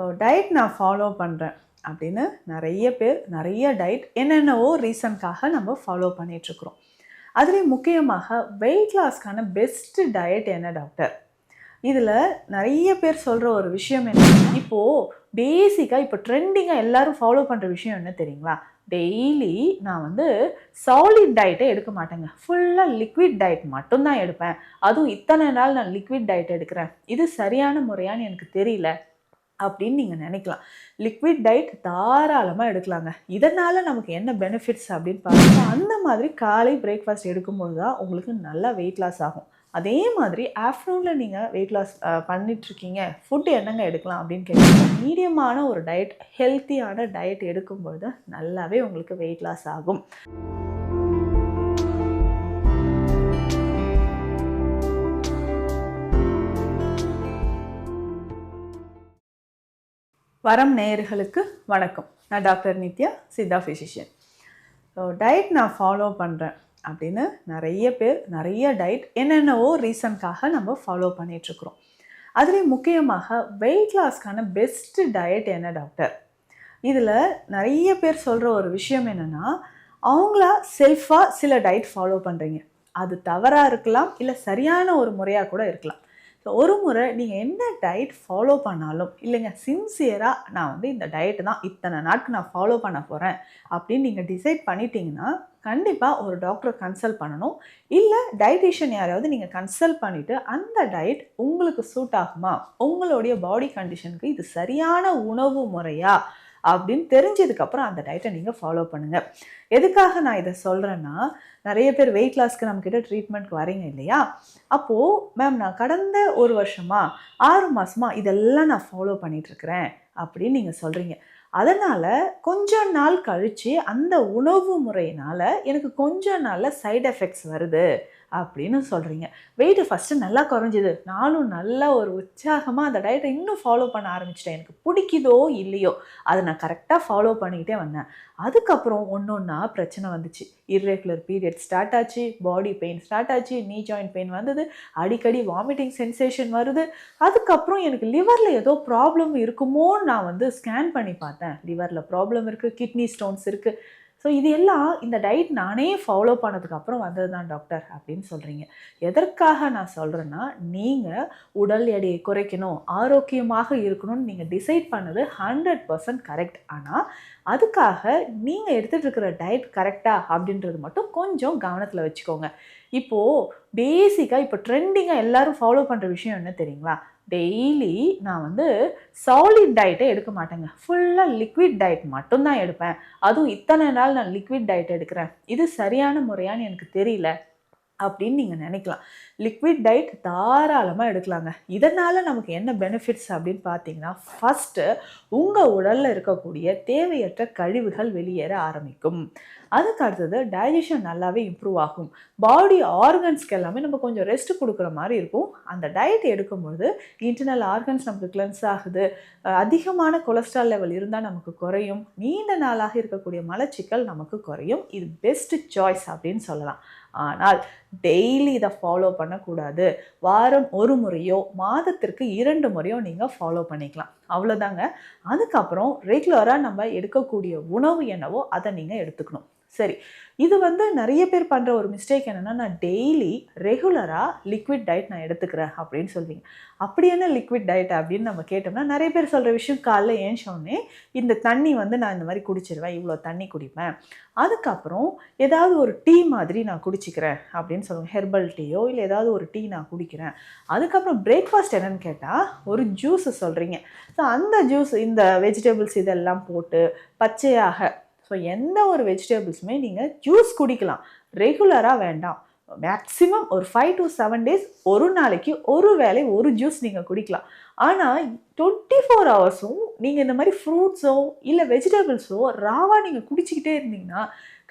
So diet நான் follow பண்ணுறேன் அப்படின்னு நிறைய பேர் நிறைய டயட் என்னென்னவோ ரீசன்க்காக நம்ம ஃபாலோ பண்ணிகிட்ருக்குறோம் அதுலேயும் முக்கியமாக வெயிட் லாஸ்க்கான பெஸ்ட்டு டயட் என்ன டாக்டர் இதில் நிறைய பேர் சொல்கிற ஒரு விஷயம் என்ன? இப்போது பேசிக்காக இப்போ ட்ரெண்டிங்காக எல்லாரும் ஃபாலோ பண்ணுற விஷயம் என்ன தெரியுங்களா? டெய்லி நான் வந்து சாலிட் டயட்டே எடுக்க மாட்டேங்க. ஃபுல்லாக லிக்விட் டயட் மட்டும்தான் எடுப்பேன். அதுவும் இத்தனை நாள் நான் லிக்விட் டயட் எடுக்கிறேன். இது சரியான முறையான்னு எனக்கு தெரியல. அப்படின்னு நீங்கள் நினைக்கலாம். லிக்விட் டயட் தாராளமாக எடுக்கலாங்க. இதனால் நமக்கு என்ன பெனிஃபிட்ஸ் அப்படின்னு பார்த்தீங்கன்னா அந்த மாதிரி காலை பிரேக்ஃபாஸ்ட் எடுக்கும்போது தான் உங்களுக்கு நல்லா வெயிட் லாஸ் ஆகும். அதே மாதிரி ஆஃப்டர்நூனில் நீங்கள் வெயிட் லாஸ் பண்ணிகிட்ருக்கீங்க ஃபுட்டு என்னங்க எடுக்கலாம் அப்படின்னு கேட்டீங்கன்னா மீடியமான ஒரு டயட் ஹெல்த்தியான டயட் எடுக்கும்போது நல்லாவே உங்களுக்கு வெயிட் லாஸ் ஆகும். வரம் நேயர்களுக்கு வணக்கம். நான் doctor Nithya Siddha physician so diet நான் ஃபாலோ பண்ணுறேன் அப்படின்னு நிறைய பேர் நிறைய டயட் என்னென்னவோ ரீசன்க்காக நம்ம ஃபாலோ பண்ணிகிட்ருக்குறோம் அதுலேயும் முக்கியமாக வெயிட் லாஸ்க்கான பெஸ்ட்டு டயட் என்ன டாக்டர்? இதில் நிறைய பேர் சொல்கிற ஒரு விஷயம் என்னென்னா அவங்களா செல்ஃபாக சில டயட் ஃபாலோ பண்ணுறீங்க அது தவறாக இருக்கலாம் இல்லை சரியான ஒரு முறையாக கூட இருக்கலாம். ஸோ ஒரு முறை நீங்கள் என்ன டயட் ஃபாலோ பண்ணாலும் இல்லைங்க சின்சியராக நான் வந்து இந்த டயட்டு தான் இத்தனை நாட்கு நான் ஃபாலோ பண்ண போகிறேன் அப்படின்னு நீங்கள் டிசைட் பண்ணிட்டீங்கன்னா கண்டிப்பாக ஒரு டாக்டரை கன்சல்ட் பண்ணணும். இல்லை டயட்டிஷியன் யாரையாவது நீங்கள் கன்சல்ட் பண்ணிவிட்டு அந்த டயட் உங்களுக்கு சூட் ஆகுமா? உங்களுடைய பாடி கண்டிஷனுக்கு இது சரியான உணவு முறையா? அப்படின்னு தெரிஞ்சதுக்கப்புறம் அந்த டயட்டை நீங்கள் ஃபாலோ பண்ணுங்கள் எதுக்காக நான் இதை சொல்கிறேன்னா நிறைய பேர் வெயிட் லாஸ்க்கு நம்மக்கிட்ட ட்ரீட்மெண்ட் வரீங்க இல்லையா? அப்போது மேம் நான் கடந்த ஒரு வருஷமா ஆறு மாதமாக இதெல்லாம் நான் ஃபாலோ பண்ணிகிட்ருக்கிறேன் அப்படின்னு நீங்கள் சொல்கிறீங்க அதனால் கொஞ்ச நாள் கழித்து அந்த உணவு முறையினால் எனக்கு கொஞ்ச நாளில் சைடு எஃபெக்ட்ஸ் வருது. அப்படின்னு சொல்கிறீங்க வெயிட்டு ஃபஸ்ட்டு நல்லா குறைஞ்சிது. நானும் நல்லா ஒரு உற்சாகமாக அந்த டயட்டை இன்னும் ஃபாலோ பண்ண ஆரம்பிச்சிட்டேன். எனக்கு பிடிக்குதோ இல்லையோ அதை நான் கரெக்டாக ஃபாலோ பண்ணிக்கிட்டே வந்தேன். அதுக்கப்புறம் ஒன்று ஒன்றா பிரச்சனை வந்துச்சு. இர்ரெகுலர் பீரியட் ஸ்டார்ட் ஆச்சு. பாடி பெயின் ஸ்டார்ட் ஆச்சு. நீ ஜாயிண்ட் பெயின் வந்தது. அடிக்கடி வாமிட்டிங் சென்சேஷன் வருது. அதுக்கப்புறம் எனக்கு லிவரில் ஏதோ ப்ராப்ளம் இருக்குமோன்னு நான் வந்து ஸ்கேன் பண்ணி பார்த்தேன். லிவரில் ப்ராப்ளம் இருக்குது கிட்னி ஸ்டோன்ஸ் இருக்குது ஸோ இது எல்லாம் இந்த டயட் நானே ஃபாலோ பண்ணதுக்கப்புறம் வந்தது தான் டாக்டர் அப்படின்னு சொல்கிறீங்க எதற்காக நான் சொல்கிறேன்னா நீங்கள் உடல் எடையை குறைக்கணும் ஆரோக்கியமாக இருக்கணும்னு நீங்கள் டிசைட் பண்ணது ஹண்ட்ரட் பர்சன்ட் கரெக்ட் ஆனால் அதுக்காக நீங்கள் எடுத்துகிட்டு இருக்கிற டயட் கரெக்டாக அப்படின்றது மட்டும் கொஞ்சம் கவனத்தில் வச்சுக்கோங்க. இப்போது பேசிக்காக இப்போ ட்ரெண்டிங்காக எல்லோரும் ஃபாலோ பண்ணுற விஷயம் என்ன தெரியுங்களா? டெய்லி நான் வந்து சாலிட் டயட்டே எடுக்க மாட்டேங்க. ஃபுல்லாக லிக்விட் டயட் மட்டும்தான் எடுப்பேன். அதுவும் இத்தனை நாள் நான் லிக்விட் டயட் எடுக்கிறேன். இது சரியான முறையான்னு எனக்கு தெரியல. அப்படின்னு நீங்கள் நினைக்கலாம். லிக்விட் டயட் தாராளமாக எடுக்கலாங்க. இதனால் நமக்கு என்ன பெனிஃபிட்ஸ் அப்படின்னு பார்த்தீங்கன்னா ஃபஸ்ட்டு உங்கள் உடலில் இருக்கக்கூடிய தேவையற்ற கழிவுகள் வெளியேற ஆரம்பிக்கும். அதுக்கு அடுத்தது டைஜஷன் நல்லாவே இம்ப்ரூவ் ஆகும். பாடி ஆர்கன்ஸ்க்கு எல்லாமே நம்ம கொஞ்சம் ரெஸ்ட் கொடுக்குற மாதிரி இருக்கும். அந்த டயட் எடுக்கும்பொழுது இன்டர்னல் ஆர்கன்ஸ் நமக்கு கிளென்ஸ் ஆகுது. அதிகமான கொலஸ்ட்ரால் லெவல் இருந்தால் நமக்கு குறையும். நீண்ட நாளாக இருக்கக்கூடிய மலச்சிக்கல் நமக்கு குறையும். இது பெஸ்ட் சாய்ஸ் அப்படின்னு சொல்லலாம். ஆனால் டெய்லி இதை ஃபாலோ பண்ணக்கூடாது. வாரம் ஒரு முறையோ மாதத்திற்கு இரண்டு முறையோ நீங்கள் ஃபாலோ பண்ணிக்கலாம். அவ்வளோதாங்க அதுக்கப்புறம் ரெகுலராக நம்ம எடுக்கக்கூடிய உணவு என்னவோ அதை நீங்கள் எடுத்துக்கணும். சரி. இது வந்து நிறைய பேர் பண்ணுற ஒரு மிஸ்டேக் என்னென்னா நான் டெய்லி ரெகுலராக லிக்விட் டயட் நான் எடுத்துக்கிறேன் அப்படின்னு சொல்வீங்க அப்படி என்ன லிக்விட் டயட் அப்படின்னு நம்ம கேட்டோம்னா நிறைய பேர் சொல்கிற விஷயம் காலைல ஏன்ச்சோடனே இந்த தண்ணி வந்து நான் இந்த மாதிரி குடிச்சிருவேன் இவ்வளோ தண்ணி குடிப்பேன். அதுக்கப்புறம் ஏதாவது ஒரு டீ மாதிரி நான் குடிச்சிக்கிறேன் அப்படின்னு சொல்லுவேன் ஹெர்பல் டீயோ இல்லை ஏதாவது ஒரு டீ நான் குடிக்கிறேன். அதுக்கப்புறம் பிரேக்ஃபாஸ்ட் என்னென்னு கேட்டால் ஒரு ஜூஸு சொல்கிறீங்க ஸோ அந்த ஜூஸ் இந்த வெஜிடபிள்ஸ் இதெல்லாம் போட்டு பச்சையாக ஸோ எந்த ஒரு வெஜிடபிள்ஸுமே நீங்கள் ஜூஸ் குடிக்கலாம். ரெகுலராக வேண்டாம். மேக்ஸிமம் ஒரு ஃபைவ் டு செவன் டேஸ் ஒரு நாளைக்கு ஒரு வேளை ஒரு ஜூஸ் நீங்கள் குடிக்கலாம். ஆனால் டுவெண்ட்டி ஃபோர் ஹவர்ஸும் நீங்கள் இந்த மாதிரி ஃப்ரூட்ஸோ இல்லை வெஜிடபிள்ஸோ ராவாக நீங்கள் குடிச்சிக்கிட்டே இருந்தீங்கன்னா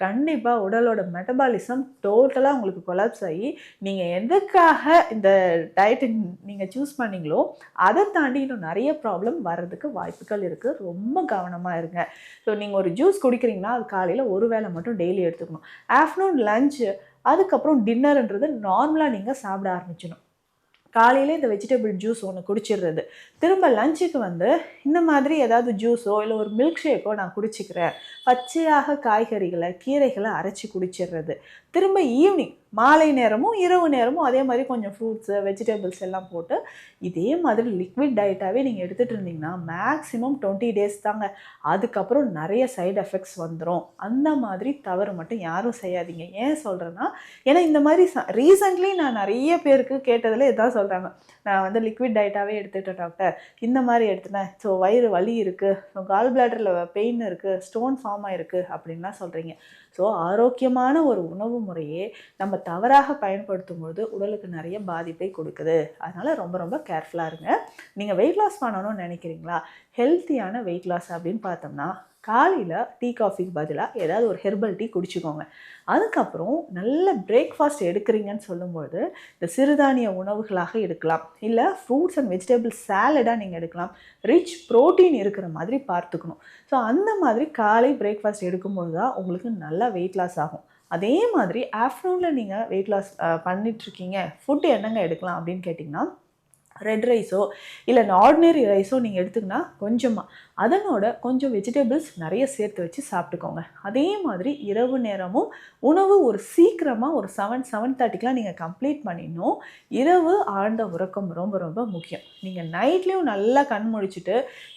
கண்டிப்பாக உடலோட மெட்டபாலிசம் டோட்டலாக உங்களுக்கு கொலாப்ஸ் ஆகி நீங்கள் எதுக்காக இந்த டயட்டை நீங்கள் சூஸ் பண்ணீங்களோ அதை தாண்டி இன்னும் நிறைய ப்ராப்ளம் வர்றதுக்கு வாய்ப்புகள் இருக்குது ரொம்ப கவனமாக இருங்க. ஸோ நீங்கள் ஒரு ஜூஸ் குடிக்கிறீங்கன்னா அது காலையில் ஒரு வேளை மட்டும் டெய்லி எடுத்துக்கணும். ஆஃப்டர்நூன் லஞ்சு அதுக்கப்புறம் டின்னர்ன்றது நார்மலாக நீங்கள் சாப்பிட ஆரம்பிச்சிடணும். காலையிலே இந்த வெஜிடபிள் ஜூஸ் ஒன்று குடிச்சிடுறது திரும்ப லஞ்சுக்கு வந்து இந்த மாதிரி ஏதாவது ஜூஸோ இல்லை ஒரு மில்க் ஷேக்கோ நான் குடிச்சிக்கிறேன். பச்சையாக காய்கறிகளை கீரைகளை அரைச்சி குடிச்சிடுறது திரும்ப ஈவினிங் மாலை நேரமும் இரவு நேரமும் அதே மாதிரி கொஞ்சம் ஃப்ரூட்ஸு வெஜிடபிள்ஸ் எல்லாம் போட்டு இதே மாதிரி லிக்விட் டயட்டாகவே நீங்கள் எடுத்துகிட்டு இருந்தீங்கன்னா மேக்ஸிமம் டுவெண்ட்டி டேஸ் தாங்க. அதுக்கப்புறம் நிறைய சைடு எஃபெக்ட்ஸ் வந்துடும் அந்த மாதிரி தவறு மட்டும் யாரும் செய்யாதீங்க. ஏன் சொல்கிறேன்னா ஏன்னா இந்த மாதிரி ரீசெண்ட்லி நான் நிறைய பேருக்கு கேட்டதில் இதான் சொல்கிறாங்க நான் வந்து லிக்விட் டயட்டாகவே எடுத்துட்டேன் டாக்டர் இந்த மாதிரி எடுத்துட்டேன். ஸோ வயிறு வலி இருக்குது கால் பிளாடரில் பெயின் இருக்குது ஸ்டோன் ஃபார்ம் ஆகிருக்கு அப்படின்லாம் சொல்கிறீங்க ஸோ ஆரோக்கியமான ஒரு உணவு முறையே நம்ம தவறாக பயன்படுத்தும் பொழுது உடலுக்கு நிறைய பாதிப்பை கொடுக்குது. அதனால் ரொம்ப ரொம்ப கேர்ஃபுல்லாக இருங்க. நீங்கள் வெயிட் லாஸ் பண்ணணும்னு நினைக்கிறீங்களா? ஹெல்த்தியான வெயிட் லாஸ் அப்படின்னு பார்த்தோம்னா காலையில் டீ காஃபிக்கு பதிலாக ஏதாவது ஒரு ஹெர்பல் டீ குடிச்சுக்கோங்க. அதுக்கப்புறம் நல்ல பிரேக்ஃபாஸ்ட் எடுக்கிறீங்கன்னு சொல்லும்போது இந்த சிறுதானிய உணவுகளாக எடுக்கலாம். இல்லை ஃப்ரூட்ஸ் அண்ட் வெஜிடபிள் சாலடாக நீங்கள் எடுக்கலாம். ரிச் ப்ரோட்டீன் இருக்கிற மாதிரி பார்த்துக்கணும். ஸோ அந்த மாதிரி காலை பிரேக்ஃபாஸ்ட் எடுக்கும்போது தான் உங்களுக்கு நல்லா வெயிட் லாஸ் ஆகும். அதே மாதிரி ஆஃப்டர்நூனில் நீங்கள் வெயிட் லாஸ் பண்ணிகிட்ருக்கீங்க ஃபுட்டு என்னங்க எடுக்கலாம் அப்படின்னு கேட்டிங்கன்னா ரெட் ரைஸோ இல்லை ஆர்டினரி ரைஸோ நீங்கள் எடுத்துக்கினா கொஞ்சமாக அதனோட கொஞ்சம் வெஜிடபிள்ஸ் நிறைய சேர்த்து வச்சு சாப்பிட்டுக்கோங்க. அதே மாதிரி இரவு நேரமும் உணவு ஒரு சீக்கிரமாக ஒரு செவன் செவன் தேர்ட்டிக்கெலாம் நீங்கள் கம்ப்ளீட் பண்ணிடணும். இரவு ஆழ்ந்த உறக்கம் ரொம்ப ரொம்ப முக்கியம். நீங்கள் நைட்லேயும் நல்லா கண் முழிச்சிட்டு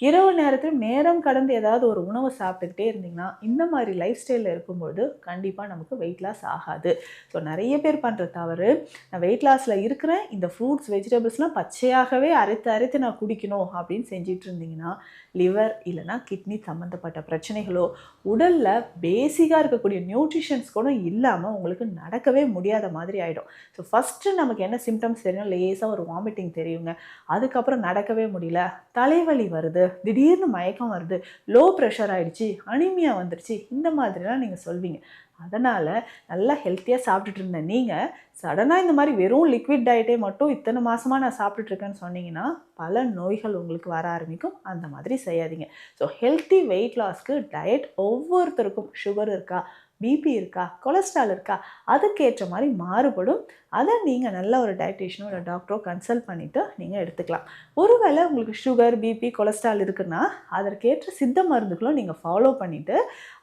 இரவு நேரத்தில் நேரம் கடந்து ஏதாவது ஒரு உணவு சாப்பிட்டுக்கிட்டே இருந்தீங்கன்னா இந்த மாதிரி லைஃப் ஸ்டைலில் இருக்கும்போது கண்டிப்பாக நமக்கு வெயிட் லாஸ் ஆகாது. ஸோ நிறைய பேர் பண்ணுற தவறு நான் வெயிட் லாஸில் இருக்கிறேன் இந்த ஃப்ரூட்ஸ் வெஜிடபிள்ஸ்லாம் பச்சையாகவே அரைத்து அரைத்து நான் குடிக்கணும் அப்படின்னு செஞ்சிட்டு இருந்தீங்கன்னா லிவர் இல்லைனா கிட்னி சம்மந்தப்பட்ட பிரச்சனைகளோ உடலில் பேசிக்காக இருக்கக்கூடிய நியூட்ரிஷன்ஸ் கூட இல்லாமல் உங்களுக்கு நடக்கவே முடியாத மாதிரி ஆகிடும் ஸோ ஃபஸ்ட்டு நமக்கு என்ன சிம்டம்ஸ் தெரியும் லேசாக ஒரு வாமிட்டிங் தெரியுங்க. அதுக்கப்புறம் நடக்கவே முடியல. தலைவலி வருது. திடீர்னு மயக்கம் வருது. லோ ப்ரெஷர் ஆகிடுச்சி அனிமியா வந்துடுச்சு இந்த மாதிரிலாம் நீங்கள் சொல்வீங்க. அதனால் நல்லா ஹெல்த்தியாக சாப்பிட்டுட்டு இருந்தேன் நீங்கள் சடனாக இந்த மாதிரி வெறும் லிக்விட் டயட்டே மட்டும் இத்தனை மாதமாக நான் சாப்பிட்டுட்ருக்கேன்னு சொன்னீங்கன்னா பல நோய்கள் உங்களுக்கு வர ஆரம்பிக்கும். அந்த மாதிரி செய்யாதீங்க. ஸோ ஹெல்த்தி வெயிட் லாஸ்க்கு டயட் ஒவ்வொருத்தருக்கும் சுகர் இருக்கா? பிபி இருக்கா? கொலஸ்ட்ரால் இருக்கா? அதுக்கேற்ற மாதிரி மாறுபடும். அதை நீங்கள் நல்ல ஒரு டயட்டிஷனோ இல்லை டாக்டரோ கன்சல்ட் பண்ணிவிட்டு நீங்கள் எடுத்துக்கலாம். ஒருவேளை உங்களுக்கு சுகர் பிபி கொலஸ்ட்ரால் இருக்குன்னா அதற்கேற்ற சித்த மருந்துகளும் நீங்கள் ஃபாலோ பண்ணிவிட்டு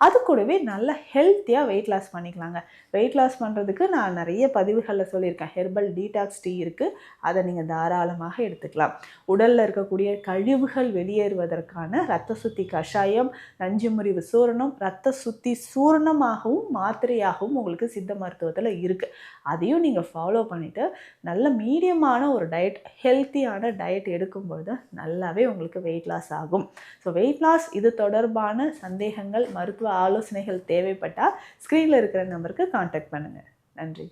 அது கூடவே நல்ல ஹெல்த்தியாக வெயிட் லாஸ் பண்ணிக்கலாங்க. வெயிட் லாஸ் பண்ணுறதுக்கு நான் நிறைய பதிவுகளில் சொல்லியிருக்கேன். ஹெர்பல் டீடாக்ஸ் டீ இருக்குது அதை நீங்கள் தாராளமாக எடுத்துக்கலாம். உடலில் இருக்கக்கூடிய கழிவுகள் வெளியேறுவதற்கான ரத்த சுத்தி கஷாயம் நஞ்சு முறிவு சூரணம் ரத்த சுத்தி சூரணமாகவும் மாத்திரையாகவும் உங்களுக்கு சித்த மருத்துவத்தில் இருக்குது அதையும் நீங்கள் ஃபாலோ பண்ணிவிட்டு நல்ல மீடியமான ஒரு டயட் ஹெல்த்தியான டயட் எடுக்கும்பொழுது நல்லாவே உங்களுக்கு வெயிட் லாஸ் ஆகும். ஸோ வெயிட் லாஸ் இது தொடர்பான சந்தேகங்கள் மருத்துவ ஆலோசனைகள் தேவைப்பட்டால் ஸ்க்ரீனில் இருக்கிற நம்பருக்கு காண்டாக்ட் பண்ணுங்கள் நன்றி.